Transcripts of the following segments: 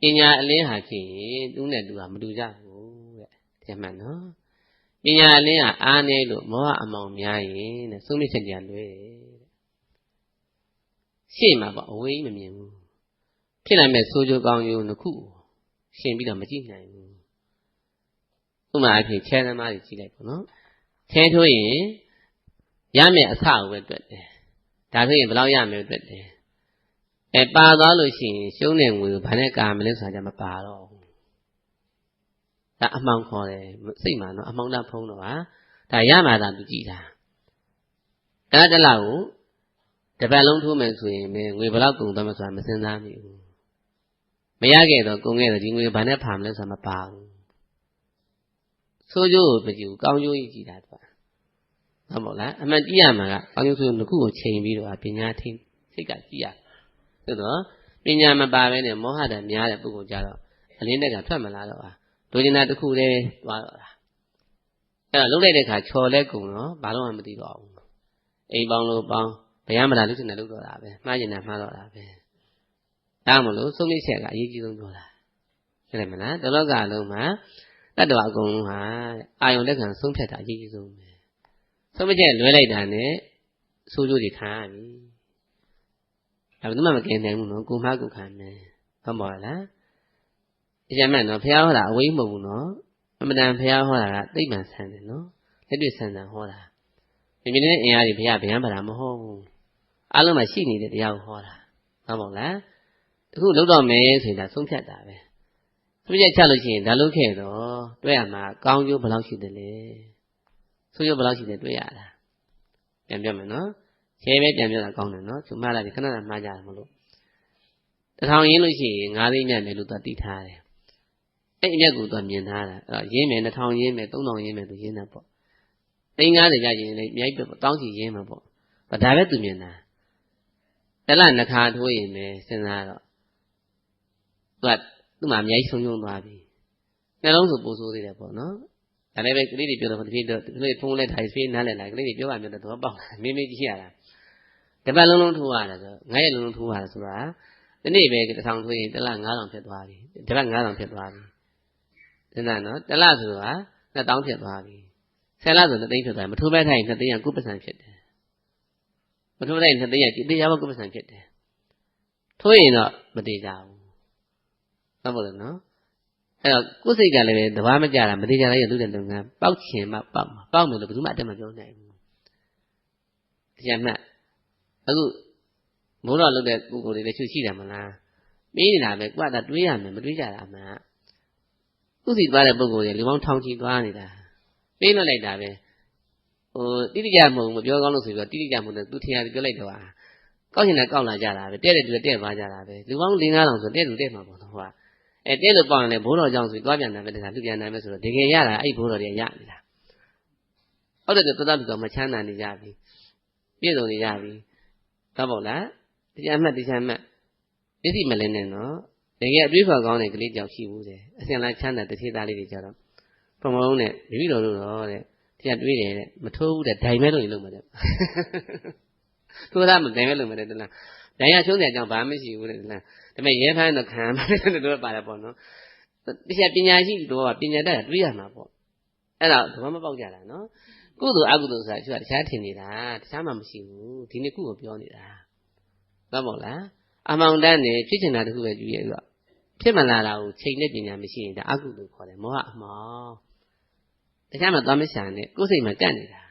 ပညာအလင်းဟာဖြစ်ရင်သူနဲ့သူကမတူကြဘူးတဲ့ဒီမှန်နော်ပညာအလင်းဟာအားနေလို့မောဟအမောင်များရင်တဲ့သုံးမြစ်ချက်တရားလွဲတယ်ရှေ့မှာပေါ့အဝေးမမြင်ဘူးဖြစ်နိုင်မဲ့ဆိုးကျိုးကောင်းကျိုးနှစ်ခုရှင်ပြီးတော့မကြည့်နိုင်ဘူးဥပမာအဖြစ်ချဲသမားတွေကြည့်လိုက်ပေါ့နော်ချဲထိုးရင်ရမယ်အစကိုပဲတွေ့တယ်ဒါဆိုရင်ဘယ်လောက်ရမယ်တွေ့တယ် အဲပါသွားလို့ရှိရင်ရှုံးတဲ့ငွေကိုဘာနဲ့ကာမလဲဆိုတာကြမပါတော့ဘူးဒါအမှောင်ခေါ်တယ်စိတ်မှာနော်အမှောင်တဖုံးတော့ဟာဒါရမှာသာသူကြည့်တာဒါတလားကိုတပတ်လုံးထိုးမယ်ဆိုရင်ငွေဘယ်လောက်ကုန်သွားမလဲဆိုတာမစင်စားမိဘူးမရခဲ့တော့ကုန်ခဲ့တော့ဒီငွေဘာနဲ့ဖာမလဲဆိုတာမပါဘူးဆိုးကျိုးကိုမကြည့်ဘူးကောင်းကျိုးကြီးကြည့်တာသူကဟုတ်မို့လားအမှန်ကြည့်ရမှာကကောင်းကျိုးဆိုးနှစ်ခုကိုချိန်ပြီးတော့ပညာထင်းစိတ်ကကြည့်ရ သို့တော့ပညာမပါဘဲနဲ့မောဟတံများတဲ့ပုဂ္ဂိုလ်ကြတော့အလင်းတက်ကထွက်မလာတော့ဟာဒုကျင်နာတစ်ခုတည်းသွားတော့တာအဲ့တော့လှုပ်လိုက်တဲ့ခါချော်လဲကုန်တော့ဘာလို့မှမသိတော့ဘူးအိမ်ပေါင်းလို့ပေါင်းဘရားမလားလို့ချင်တယ်လို့တော့တာပဲမှားကျင်တယ်မှားတော့တာပဲဒါမလို့ဆုံးမိချက်ကအရေးကြီးဆုံးပြောတာဟုတ်တယ်မလားတလောကလုံးမှာတတ္တဝအကုန်လုံးဟာအာယုန်လက်ခံဆုံးဖြတ်တာအရေးကြီးဆုံးပဲဆုံးမချက်လွဲလိုက်တာနဲ့ဆိုးကျိုးတွေခံရပြီ ဒါဘယ်သူမှမကင်နိုင်ဘူးနော်ကိုမှားကိုခံမယ်ဟုတ်ပါလားအကျမ်းမဲ့နော်ဖះဟောတာအဝိမ့်မဟုတ်ဘူးနော်အမှန်တန်ဖះဟောတာကသိမ့်မှန်ဆန်တယ်နော်လက်တွေ့ဆန်ဆန်ဟောတာမြင်မြင်နဲ့အင်အားတွေဖះဗျမ်းပါတာမဟုတ်ဘူးအလုံးမှာရှိနေတဲ့တရားကိုဟောတာဟုတ်ပါလားတခုလောက်တော့မယ်ဆိုရင်ဒါဆုံးဖြတ်တာပဲဆုံးဖြတ်ချလို့ရှိရင်ဒါလုပ်ခဲ့တော့တွေ့ရမှာကောင်းကျိုးဘယ်လောက်ရှိတယ်လဲဆိုးကျိုးဘယ်လောက်ရှိတယ်တွေ့ရတာပြန်ပြောမယ်နော် ရှဲပဲပြန်ပြောတာကောင်းတယ်နော်သူမှားလိုက်ခဏခဏမှားကြတယ်မလို့တထောင်ရင်းလို့ရှိရင်၅သိန်းမြတ်တယ်လို့သူတိထားတယ်အဲ့အမြတ်ကိုသူမြင်ထားတာအဲ့တော့ရင်းမယ်2000ရင်းမယ်3000ရင်းမယ်သူရင်းတာပေါ့သိန်း90ကြရင်လည်းအများကြီးပဲတောင်းချီရင်းမှာပေါ့ဒါပဲသူမြင်တာတလနှခါထိုးရင်ပဲစဉ်းစားတော့သူကသူ့မှာအများကြီးဆုံးရှုံးသွားပြီနှလုံးဆိုပိုဆိုးသေးတယ်ပေါ့နော်ဒါလည်းပဲကလေးတွေပြောတော့တဖြည်းတော့ကလေးဖုန်းလက်ထိုင်ဖေးနားလည်လာကလေးတွေပြောပါမျိုးတော့ပေါက်လာမေးမေးကြည့်ရတာ တပတ်လုံးလုံးထိုးရတာဆိုငါးရက်လုံးလုံးထိုးရတာဆိုတာဒီနေ့ပဲတစ်ထောင်ထိုးရင်တစ်လ9000ဖြစ်သွားပြီတပတ်9000ဖြစ်သွားပြီစဉ်းစားနော်တစ်လဆိုတာ2000ဖြစ်သွားပြီဆယ်လဆို2သိန်းဖြစ်သွားပြီမထိုးပဲထိုင်2သိန်းကကုပ္ပစံဖြစ်တယ်မထိုးလိုက်2သိန်းကတေချာဘကုပ္ပစံဖြစ်တယ်ထိုးရင်တော့မတေချာဘူးဟုတ်ပါလို့နော်အဲ့တော့ကိုယ်စိတ်ကလည်းပဲတဘာမကြတာမတေချာလိုက်ရသူ့တဲ့လုပ်ငန်းပေါက်ချင်မှပေါက်မှာပေါက်မယ်လို့ဘယ်သူမှအတက်မပြောနိုင်ဘူးတရားမှတ် အခုမိုးတော်လုပ်တဲ့ပုဂ္ဂိုလ်တွေလည်းချွရှိတယ်မလားမေးနေတာပဲကိုကသာတွေးရမယ်မတွေးကြတာမှန်ခုစီသွားတဲ့ပုဂ္ဂိုလ်တွေလူပေါင်းထောင်ချီသွားနေတာပေးလွတ်လိုက်တာပဲဟိုတိတိကျမဟုတ်မပြောကောင်းလို့ဆိုပြီးတော့တိတိကျမဟုတ်သူထင်ရတယ်ပြောလိုက်တော့ကောက်ချင်တယ်ကောက်လာကြတာပဲတဲ့တဲ့သူတဲ့ပါကြတာပဲလူပေါင်း၄၅000ဆိုတဲ့သူတဲ့မှာပေါ့နော်ဟိုကအဲတဲ့လို့ပေါင်တယ်ဘိုးတော်ကြောင့်ဆိုသွားပြန်တယ်ပဲတခါလူပြန်တယ်ပဲဆိုတော့တကယ်ရတာအဲ့ဘိုးတော်တွေရနေတာဟုတ်တယ်တော်တော်တော်မချမ်းသာနေကြပြီပြည့်စုံနေကြပြီ ဟုတ်ပါလားတရားမှတ်တရားမှတ်မျက်စိမလင်းနဲ့နော်တကယ်အတွေးဖော်ကောင်းတဲ့ကလေးကြောက်ရှိဘူးတဲ့အစင်လာချမ်းသာတထေးသားလေးတွေကြတော့ပမလုံးနဲ့မိမိတော်တို့တော့တဲ့တရားတွေးတယ်တဲ့မထိုးဘူးတဲ့ဒိုင်မဲလို့လုံးမတဲ့ထိုးသားမဒိုင်မဲလို့မတဲ့တလားဒိုင်ရချုံးတဲ့အကြောင်းဘာမှမရှိဘူးတဲ့တလားဒါပေမဲ့ရဲဖမ်းတော့ခံမှတယ်တို့ပါတယ်ပေါ့နော်တရားပညာရှိတို့ကပညာတတ်တွေးရမှာပေါ့အဲ့ဒါဘာမှမပေါက်ကြတာနော် ကုသိုလ်အကုသိုလ်ဆိုတာသူကတခြားထင်နေတာတခြားမှမရှိဘူးဒီနေ့ကုကိုပြောနေတာဟုတ်ပါလားအမောင်တန်းနေဖြစ်ချင်တာတခုပဲကြည့်ရတော့ဖြစ်မလာတာကိုချိန်နဲ့ပညာမရှိရင်ဒါအကုသိုလ်ခေါ်တယ်မောဟအမောင်တခြားမှသွားမရှာနဲ့ကိုယ်စိတ်မှာကန့်နေတာ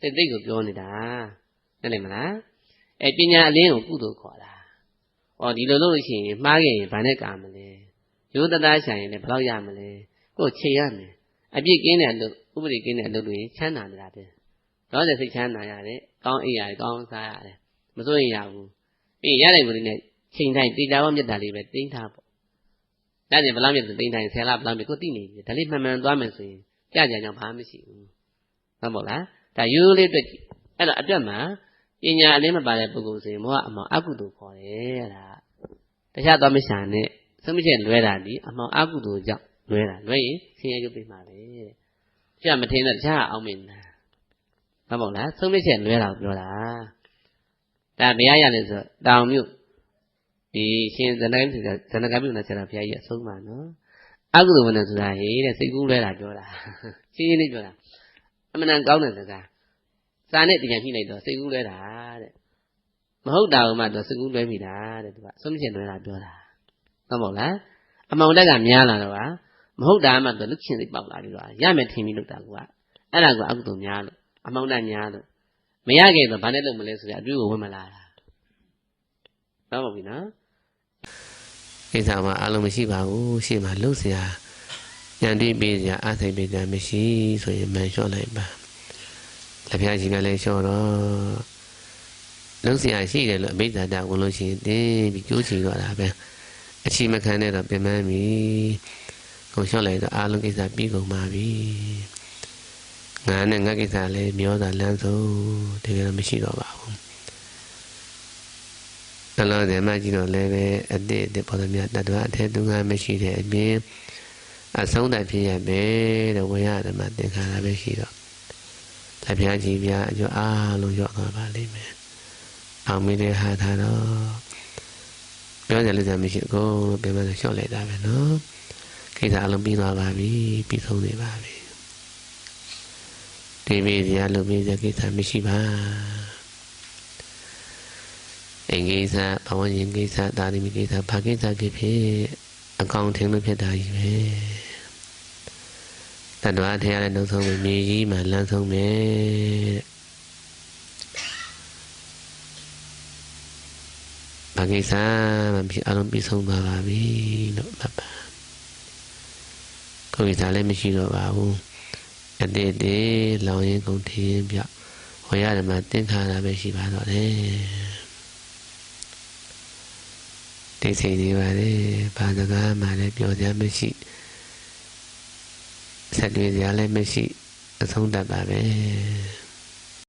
စိတ်သိကိုပြောနေတာသိတယ်မလားအဲပညာအလင်းကိုကုသိုလ်ခေါ်တာဩဒီလိုလုပ်လို့ရှိရင်မှားခဲ့ရင်ဘာနဲ့ကာမလဲရိုးတသားရှာရင်လည်းဘယ်လောက်ရမလဲကိုယ်ချိန်ရမယ်အပြစ်ကင်းတဲ့အလုပ် ဥပဒေကင်းတဲ့အလုပ်တွေချမ်းသာနေတာပဲတော့တဲ့စိတ်ချမ်းသာရတယ်ကောင်းအိပ်ရတယ်ကောင်းစားရတယ်မစိုးရင်ရဘူးပြီးရတဲ့လူတွေနဲ့ချိန်တိုင်းတေချာဝမြတ်တာလေးပဲတင်းထားပေါ့ဒါကြင်ဘလောက်မြတ်တင်းတိုင်းဆယ်လဘလောက်မြတ်ကိုသိနေပြီဒါလေးမှန်မှန်သွားမယ်ဆိုရင်ကြကြကြောင်ဘာမှမရှိဘူးဟုတ်မို့လားဒါရိုးလေးတွေ့အဲ့တော့အတွက်မှာပညာအလင်းမပါတဲ့ပုဂ္ဂိုလ်ဆိုရင်မောဟအမောင်အကုသိုလ်ခေါ်တယ်ဒါတခြားသွားမရှာနဲ့သမချက်လွဲတာဒီအမောင်အကုသိုလ်ကြောင့်လွဲတာလွဲရင်ဆင်းရဲရုပ်ပြမှာ ပဲကြမထင်းတော့တခြားအောင်မင်းလားဟုတ်မို့လားသုံးချက်လွဲတာကိုပြောတာဒါဘယ်ရရလဲဆိုတောင်မြို့ဒီရှင်ဇဏကိုင်းဆိုတာဇဏကပြုနာဆရာဘုရားကြီးအဆုံးပါနော်အကုသိုလ်ဝဏ္ဏဆိုတာဟေးတဲ့စိတ်ကူးလဲတာပြောတာရှင်းရှင်းလေးပြောတာအမှန်တန်ကောင်းတဲ့စကားစာနဲ့တရားညှိလိုက်တော့စိတ်ကူးလဲတာတဲ့မဟုတ်တာကမှတော့စိတ်ကူးလွဲမိတာတဲ့သူကအဆုံးမရှင်လွဲတာပြောတာဟုတ်မဟုတ်လားအမောင်တက်ကများလာတော့က မဟုတ်တာမှတော့လူချင်းစိတ်ပေါက်လာပြီးတော့ရမယ်ထင်ပြီးလုပ်တာကအဲ့ဒါကအကုသိုလ်များလို့အမောင်တက်များလို့မရခဲ့တော့ဘာနဲ့လုပ်မလဲဆိုတဲ့အတွေ့ကိုဝင်မလာတာဟုတ်ပါပြီနော်ကိစ္စမှာအလုံးမရှိပါဘူးရှေ့မှာလှုပ်เสียညံတိပေးစရာအသိပေးစရာမရှိဆိုရင်မှန်လျှော့လိုက်ပါလက်ပြကြီးကလည်းလျှော့တော့လှုပ်เสียရှိတယ်လို့အဘိဓါတဝင်လို့ရှိရင်တင်းပြီးကြိုးချီတော့တာပဲအချီမခံတဲ့တော့ပြင်ပန်းပြီ ကိုလျှော့လိုက်တော့အလုံးကိစ္စပြီးကုန်ပါပြီငါနဲ့ငါကိစ္စလည်းမျောတာလမ်းဆုံးတကယ်တော့မရှိတော့ပါဘူးအလောဓမ္မကြီးတော့လည်းပဲအတိအတိပေါ်သမျှတတ္တဝအထက်သူငါမရှိတဲ့အပြင်အဆုံးတဖြစ်ရမယ်တဲ့ဝေယဓမ္မသင်္ခါရပဲရှိတော့လက်ပြကြီးပြအကျော်အားလုံးရောက်သွားပါလိမ့်မယ်အောင်မင်းတဲ့ဟာထားတော့ပြောကြလို့မရှိကိုပြန်မလျှော့လိုက်တာပဲနော် ကိစ္စအလုံးပြီးသွားပါပြီပြီးဆုံးနေပါပြီဒီမေဒီယာလို့မေးတဲ့ကိစ္စမရှိပါအင်္ဂိစ္စဘဝရင်ကိစ္စသာတိမိကိစ္စဘာကိစ္စဖြစ်ဖြစ်အကောင်ထင်လို့ဖြစ်တာကြီးပဲတဏှာထဲရတဲ့နှုတ်ဆုံးပဲမြေကြီးမှာလမ်းဆုံးပဲဘာကိစ္စမှဖြစ်အလုံးပြီးဆုံးသွားပါပြီလို့မှတ်ပါ ကိုယ်ကိစ္စလည်းမရှိတော့ပါဘူးအတေတေလောင်ရင်ကုန်ထင်းပြဝရဓမ္မသင်္ခါရပဲရှိပါတော့တယ်တိတ်ဆိတ်နေပါလေဘာစကားမှလည်းပြောစရာမရှိဆက်တွေ့စရာလည်းမရှိအဆုံးတတ်ပါပဲ